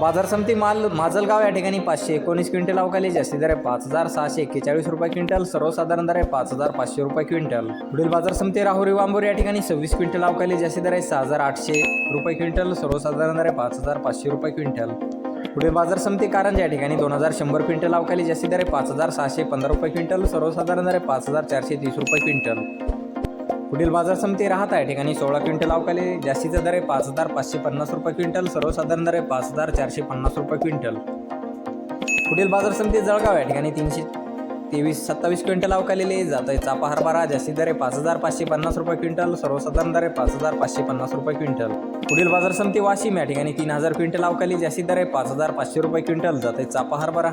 बाजार समिती माल माजलगाव या ठिकाणी पाचशे एकोणीस क्विंटल अवकाली जास्ती दर आहे पाच हजार सहाशे एक्केचाळीस रुपये क्विंटल सर्वसाधारण दर आहे पाच हजार पाचशे रुपये क्विंटल. पुढील बाजार समिती राहुरी वांबूर या ठिकाणी सव्वीस क्विंटल अवकाली जास्ती दर आहे सहा हजार आठशे रुपये क्विंटल सर्वसाधारण दर आहे पाच हजार पाचशे रुपये क्विंटल. पुढील बाजार समिती कारंज या ठिकाणी दोन हजार शंभर क्विंटल अवकाली जास्ती दर आहे पाच हजार सहाशे पंधरा रुपये क्विंटल सर्वसाधारण दर आहे पाच हजार चारशे तीस रुपये क्विंटल. पुढील बाजार समिती राहत आहे. ठिकाणी सोळा क्विंटल अवकाले जास्तीचा दर आहे पाच हजार पाचशे पन्नास रुपये क्विंटल सर्वसाधारण दर आहे पाच हजार चारशे पन्नास रुपये क्विंटल. पुढील बाजार समिती जळगाव या ठिकाणी तीनशे तेवीस सत्तावीस क्विंटल अवकालेले जात आहे चापा हरभरा जास्ती दर आहे पाच हजार पाचशे पन्नास रुपये क्विंटल सर्वसाधारण दर आहे पाच हजार पाचशे पन्नास रुपये क्विंटल. पुढील बाजार समिती वाशिम या ठिकाणी तीन हजार क्विंटल अवकाली जास्ती दर आहे पाच हजार पाचशे रुपये क्विंटल. जात आहे चापा हरभरा.